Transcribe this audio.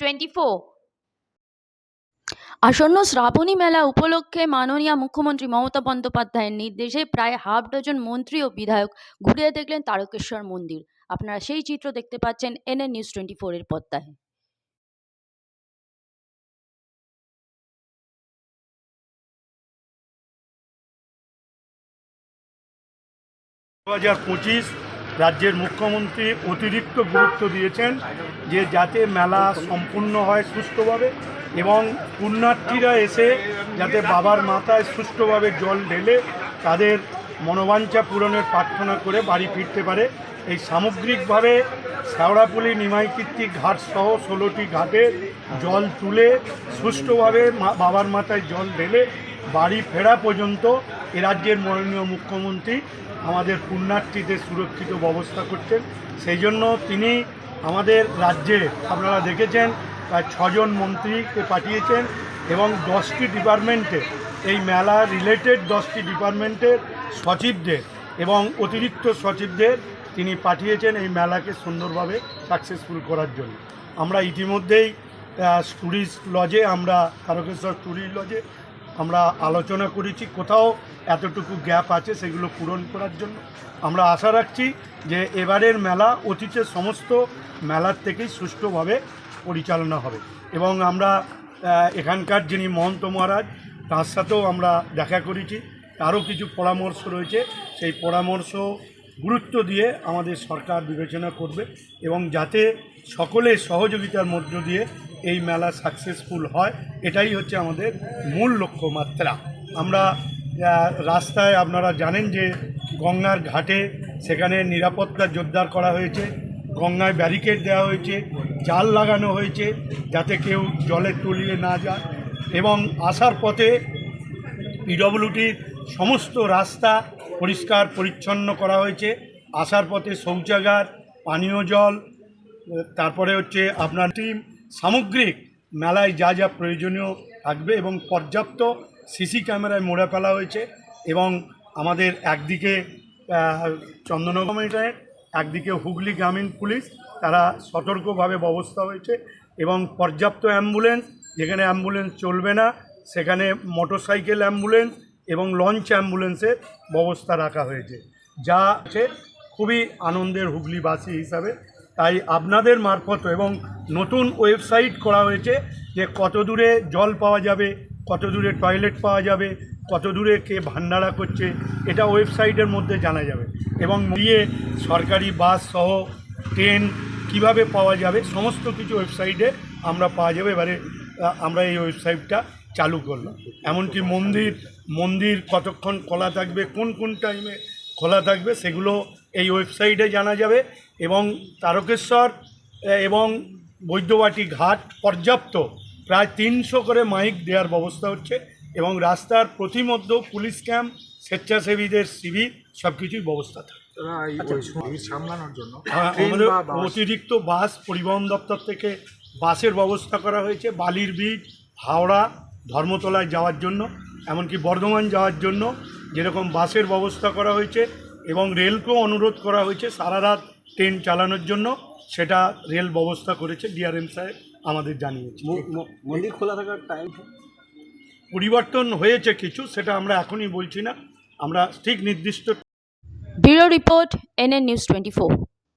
Twenty four আসন্ন শ্রাবণী মেলা উপলক্ষে মাননীয় মুখ্যমন্ত্রী মমতা বন্দ্যোপাধ্যায়ের নির্দেশে প্রায় হাফ ডজন মন্ত্রী ও বিধায়ক ঘুরে দেখলেন তারকেশ্বর মন্দির। আপনারা সেই চিত্র দেখতে পাচ্ছেন এনএন নিউজ টোয়েন্টি ফোরের পর্দায়। দু হাজার পঁচিশ রাজ্যের মুখ্যমন্ত্রী অতিরিক্ত গুরুত্ব দিয়েছেন যে যাতে মেলা সম্পূর্ণ হয় সুষ্ঠুভাবে এবং পুণ্যার্থীরা এসে যাতে বাবার মাথায় সুষ্ঠুভাবে জল ঢেলে তাদের মনোবাঞ্ছা পূরণের প্রার্থনা করে বাড়ি ফিরতে পারে। এই সামগ্রিকভাবে কীর্তিক ঘাট সহ ষোলোটি ঘাটে জল তুলে সুষ্ঠুভাবে বাবার মাথায় জল ঢেলে বাড়ি ফেরা পর্যন্ত এ রাজ্যের মাননীয় মুখ্যমন্ত্রী আমাদের পুণ্যার্থীদের সুরক্ষিত ব্যবস্থা করছেন। সেই জন্য তিনি আমাদের রাজ্যে, আপনারা দেখেছেন, প্রায় ছজন মন্ত্রীকে পাঠিয়েছেন এবং দশটি ডিপার্টমেন্টে, এই মেলা রিলেটেড দশটি ডিপার্টমেন্টের সচিবদের এবং অতিরিক্ত সচিবদের তিনি পাঠিয়েছেন এই মেলাকে সুন্দরভাবে সাকসেসফুল করার জন্য। আমরা ইতিমধ্যেই ট্যুরিস্ট লজে আমরা তারকেশ্বর ট্যুরিস্ট লজে আমরা আলোচনা করেছি কোথাও এতটুকু গ্যাপ আছে সেগুলো পূরণ করার জন্য। আমরা আশা রাখছি যে এবারের মেলা অতীতের সমস্ত মেলার থেকেই সুষ্ঠুভাবে পরিচালনা হবে। এবং আমরা এখানকার যিনি মহন্ত মহারাজ, তার সাথেও আমরা দেখা করেছি। তারও কিছু পরামর্শ রয়েছে। সেই পরামর্শ গুরুত্ব দিয়ে আমাদের সরকার বিবেচনা করবে এবং যাতে সকলের সহযোগিতার মধ্য দিয়ে এই মেলা সাকসেসফুল হয়, এটাই হচ্ছে আমাদের মূল লক্ষ্যমাত্রা। আমরা রাস্তায় আপনারা জানেন যে গঙ্গার ঘাটে সেখানে নিরাপত্তা জোরদার করা হয়েছে, গঙ্গায় ব্যারিকেড দেওয়া হয়েছে, জাল লাগানো হয়েছে, যাতে কেউ জলে তলিয়ে না যায় এবং আসার পথে পিডব্লিউডির সমস্ত রাস্তা পরিষ্কার পরিচ্ছন্ন করা হয়েছে, আসার পথে শৌচাগার, পানীয় জল, তারপরে হচ্ছে আপনার টিম সামগ্রিক মেলায় যা যা প্রয়োজনীয় থাকবে এবং পর্যাপ্ত সিসি ক্যামেরায় মোড়া ফেলা হয়েছে এবং আমাদের একদিকে চন্দননগর একদিকে হুগলি গ্রামীণ পুলিশ, তারা সতর্কভাবে ব্যবস্থা হয়েছে এবং পর্যাপ্ত অ্যাম্বুলেন্স, যেখানে অ্যাম্বুলেন্স চলবে না, সেখানে মোটরসাইকেল অ্যাম্বুলেন্স এবং লঞ্চ অ্যাম্বুলেন্সের ব্যবস্থা রাখা হয়েছে। যা আছে, খুবই আনন্দের হুগলিবাসী হিসাবে। তাই আপনাদের মারফত এবং নতুন ওয়েবসাইট করা হয়েছে যে কত দূরে জল পাওয়া যাবে, কত দূরে টয়লেট পাওয়া যাবে, কত দূরে কে ভান্ডারা করছে, এটা ওয়েবসাইটের মধ্যে জানা যাবে। এবং দিয়ে সরকারি বাস সহ ট্রেন কীভাবে পাওয়া যাবে, সমস্ত কিছু ওয়েবসাইটে আমরা পাওয়া যাবে। এবারে আমরা এই ওয়েবসাইটটা চালু করলাম। এমনকি মন্দির মন্দির কতক্ষণ খোলা থাকবে, কোন কোন টাইমে খোলা থাকবে, সেগুলো এই ওয়েবসাইটে জানা যাবে। এবং তারকেশ্বর এবং বৈদ্যবাটি ঘাট পর্যাপ্ত। প্রায় তিনশো করে মাইক দেওয়ার ব্যবস্থা হচ্ছে এবং রাস্তার প্রতিমধ্য পুলিশ ক্যাম্প স্বেচ্ছাসেবীদের শিবির সব কিছুই ব্যবস্থা থাকে। সামলানোর জন্য হ্যাঁ, আমাদের অতিরিক্ত বাস পরিবহন দপ্তর থেকে বাসের ব্যবস্থা করা হয়েছে বালির বীজ হাওড়া ধর্মতলায় যাওয়ার জন্য এমনকি বর্ধমান যাওয়ার জন্য। যেরকম বাসের ব্যবস্থা করা হয়েছে এবং রেলকেও অনুরোধ করা হয়েছে সারা রাত ট্রেন চালানোর জন্য। সেটা রেল ব্যবস্থা করেছে ডিআরএম সাহেব আমাদের জানিয়েছে। মন্দির খোলা থাকার টাইম পরিবর্তন হয়েছে কিছু সেটা আমরা এখনই বলছি না। আমরা ঠিক নির্দিষ্ট bureau report NN news twenty four.